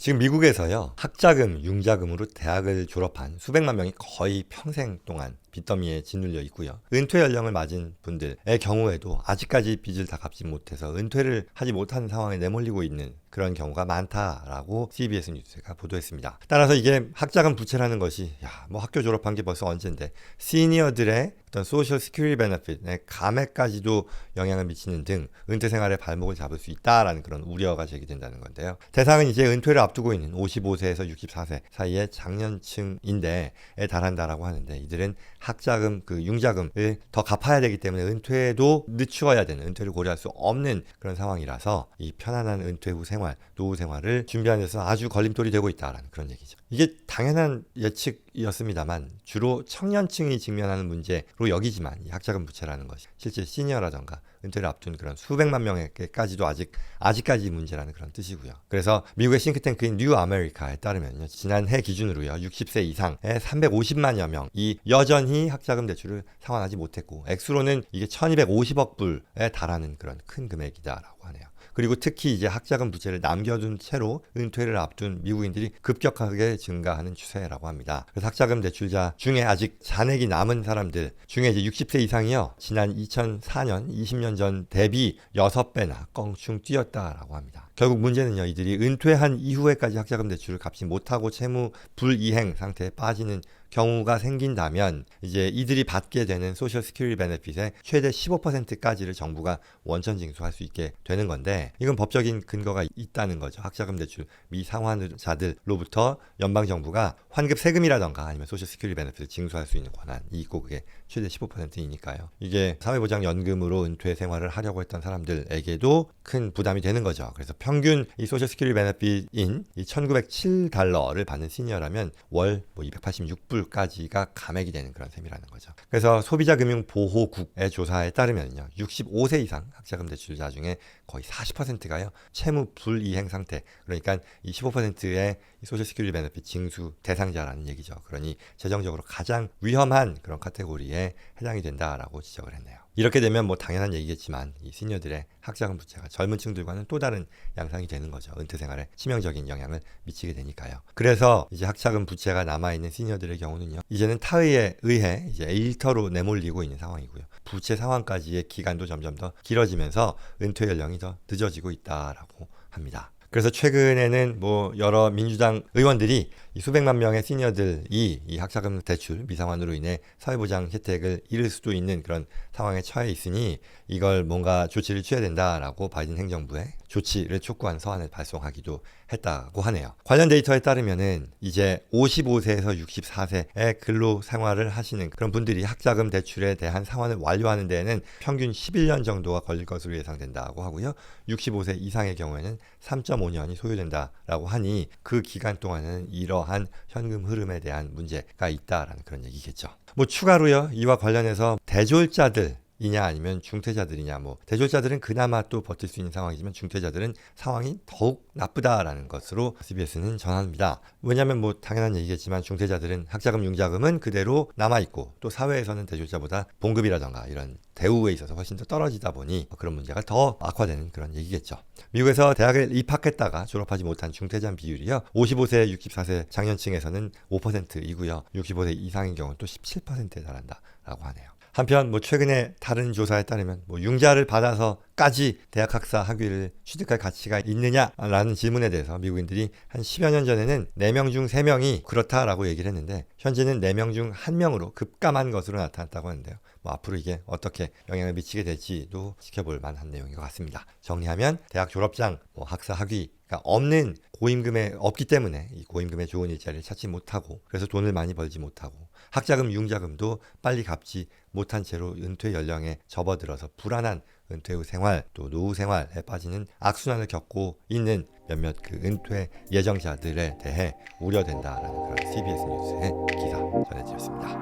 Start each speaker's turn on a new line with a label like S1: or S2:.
S1: 지금 미국에서요 학자금, 융자금으로 대학을 졸업한 수백만 명이 거의 평생 동안 빚더미에 짓눌려 있고요. 은퇴 연령을 맞은 분들의 경우에도 아직까지 빚을 다 갚지 못해서 은퇴를 하지 못하는 상황에 내몰리고 있는 그런 경우가 많다라고 CBS 뉴스가 보도했습니다. 따라서 이게 학자금 부채라는 것이 야, 뭐 학교 졸업한 게 벌써 언젠데 시니어들의 어떤 소셜 시큐리티 베너핏의 감액까지도 영향을 미치는 등 은퇴 생활의 발목을 잡을 수 있다라는 그런 우려가 제기된다는 건데요. 대상은 이제 은퇴를 앞두고 있는 55세에서 64세 사이의 장년층인데에 달한다라고 하는데 이들은 학자금 그 융자금을 더 갚아야 되기 때문에 은퇴도 늦추어야 되는 은퇴를 고려할 수 없는 그런 상황이라서 이 편안한 은퇴 후 생활, 노후 생활을 준비하는 데서 아주 걸림돌이 되고 있다라는 그런 얘기죠. 이게 당연한 예측 이었습니다만 주로 청년층이 직면하는 문제로 여기지만 이 학자금 부채라는 것이 실제 시니어라던가 은퇴를 앞둔 그런 수백만 명에게까지도 아직 아직까지 문제라는 그런 뜻이고요. 그래서 미국의 싱크탱크인 뉴 아메리카에 따르면요. 지난해 기준으로요. 60세 이상의 350만여 명이 여전히 학자금 대출을 상환하지 못했고 액수로는 이게 1250억 불에 달하는 그런 큰 금액이다라고 하네요. 그리고 특히 이제 학자금 부채를 남겨둔 채로 은퇴를 앞둔 미국인들이 급격하게 증가하는 추세라고 합니다. 그래서 학자금 대출자 중에 아직 잔액이 남은 사람들 중에 이제 60세 이상이요. 지난 2004년, 20년 전 대비 6배나 껑충 뛰었다라고 합니다. 결국 문제는요. 이들이 은퇴한 이후에까지 학자금 대출을 갚지 못하고 채무 불이행 상태에 빠지는 경우가 생긴다면 이제 이들이 받게 되는 소셜 스큐리티 베네핏의 최대 15%까지를 정부가 원천 징수할 수 있게 되는 건데 이건 법적인 근거가 있다는 거죠. 학자금 대출 미상환자들로부터 연방 정부가 환급 세금이라던가 아니면 소셜 스큐리티 베네핏을 징수할 수 있는 권한 이 있고 그게 최대 15%이니까요. 이게 사회보장 연금으로 은퇴 생활을 하려고 했던 사람들에게도 큰 부담이 되는 거죠. 그래서 평균 이 소셜 스큐리티 베네핏인 이 1907달러를 받는 시니어라면 월 뭐 286불 까지가 감액이 되는 그런 셈이라는 거죠. 그래서 소비자금융보호국의 조사에 따르면요. 65세 이상 학자금 대출자 중에 거의 40%가요. 채무 불이행 상태. 그러니까 이 15%의 소셜 시큐리티 베네핏 징수 대상자라는 얘기죠. 그러니 재정적으로 가장 위험한 그런 카테고리에 해당이 된다라고 지적을 했네요. 이렇게 되면 뭐 당연한 얘기겠지만 이 시니어들의 학자금 부채가 젊은 층들과는 또 다른 양상이 되는 거죠. 은퇴 생활에 치명적인 영향을 미치게 되니까요. 그래서 이제 학자금 부채가 남아 있는 시니어들의 경우는요. 이제는 타의에 의해 이제 일터로 내몰리고 있는 상황이고요. 부채 상황까지의 기간도 점점 더 길어지면서 은퇴 연령이 더 늦어지고 있다라고 합니다. 그래서 최근에는 뭐 여러 민주당 의원들이 이 수백만 명의 시니어들이 이 학자금 대출 미상환으로 인해 사회보장 혜택을 잃을 수도 있는 그런 상황에 처해 있으니 이걸 뭔가 조치를 취해야 된다라고 바이든 행정부에 조치를 촉구한 서한을 발송하기도 했다고 하네요. 관련 데이터에 따르면은 이제 55세에서 64세의 근로 생활을 하시는 그런 분들이 학자금 대출에 대한 상환을 완료하는 데에는 평균 11년 정도가 걸릴 것으로 예상된다고 하고요. 65세 이상의 경우에는 3.5년이 소요된다라고 하니 그 기간 동안은 이러한 현금 흐름에 대한 문제가 있다라는 그런 얘기겠죠. 뭐 추가로요. 이와 관련해서 대졸자들 이냐 아니면 중퇴자들이냐 뭐 대졸자들은 그나마 또 버틸 수 있는 상황이지만 중퇴자들은 상황이 더욱 나쁘다라는 것으로 CBS는 전합니다. 왜냐하면 뭐 당연한 얘기겠지만 중퇴자들은 학자금 융자금은 그대로 남아 있고 또 사회에서는 대졸자보다 봉급이라던가 이런 대우에 있어서 훨씬 더 떨어지다 보니 그런 문제가 더 악화되는 그런 얘기겠죠. 미국에서 대학에 입학했다가 졸업하지 못한 중퇴자 비율이요. 55세, 64세 장년층에서는 5%이고요. 65세 이상인 경우는 또 17%에 달한다라고 하네요. 한편 뭐 최근에 다른 조사에 따르면 뭐 융자를 받아서 까지 대학 학사 학위를 취득할 가치가 있느냐라는 질문에 대해서 미국인들이 한 10여 년 전에는 4명 중 3명이 그렇다라고 얘기를 했는데 현재는 4명 중 1명으로 급감한 것으로 나타났다고 하는데요. 뭐 앞으로 이게 어떻게 영향을 미치게 될지도 지켜볼 만한 내용인 것 같습니다. 정리하면 대학 졸업장, 뭐 학사 학위 가 없는 고임금에 없기 때문에 이 고임금의 좋은 일자리를 찾지 못하고 그래서 돈을 많이 벌지 못하고 학자금, 융자금도 빨리 갚지 못한 채로 은퇴 연령에 접어들어서 불안한 은퇴 후 생활, 또 노후 생활에 빠지는 악순환을 겪고 있는 몇몇 그 은퇴 예정자들에 대해 우려된다라는 그런 CBS 뉴스의 기사 전해드렸습니다.